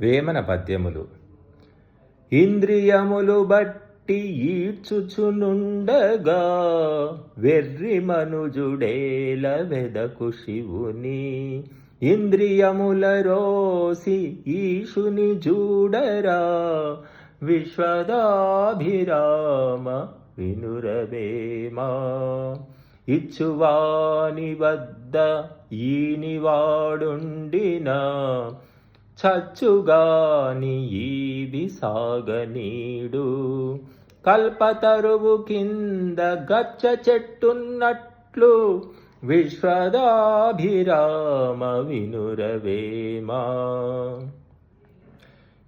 వేమన పద్యములు. ఇంద్రియములు బట్టి ఈడ్చుచునుండగా వెర్రి మనుజుడేల వెదకు శివుని. ఇంద్రియముల రోసి ఈశుని చూడరా విశ్వదాభిరామ వినురవేమా. ఇచ్చువాని వద్ద ఈనివాడుండినా చచ్చుగాని ఈది సాగనీడు. కల్పతరువు కింద గచ్చ చెట్టున్నట్లు విశ్వదాభిరామ వినురవేమా.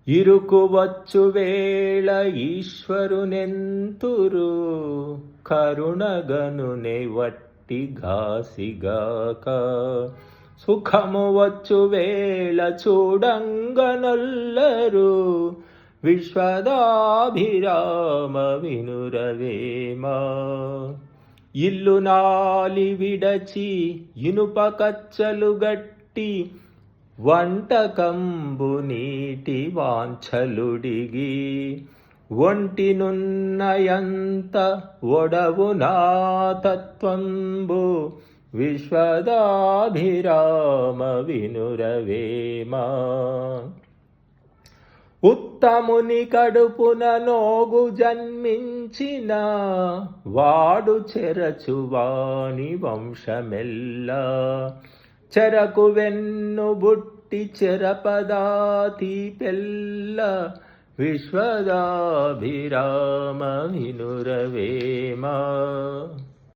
ఇరుకువచ్చు వేళ ఈశ్వరునెంతురు కరుణగనునే వట్టి ఘాసిగాక. సుఖము వచ్చు వేళ చూడంగనొల్లరు. విశ్వదాభిరామ వినురవేమా ఇల్లు నాలి విడచి ఇనుప కచ్చలు గట్టి వంటకంబు నీటి వాంఛలుడిగి ఒంటినున్నయంత ఒడవు నా తత్వంబు విశ్వదాభిరామ వినురవేమ. ఉత్తముని కడుపున నోగు జన్మించిన వాడు చెరచువాని వంశమెల్లా. చెరకు వెన్ను బుట్టి చెరపదాతి పెల్ల. విశ్వదాభిరామ వినురవేమ.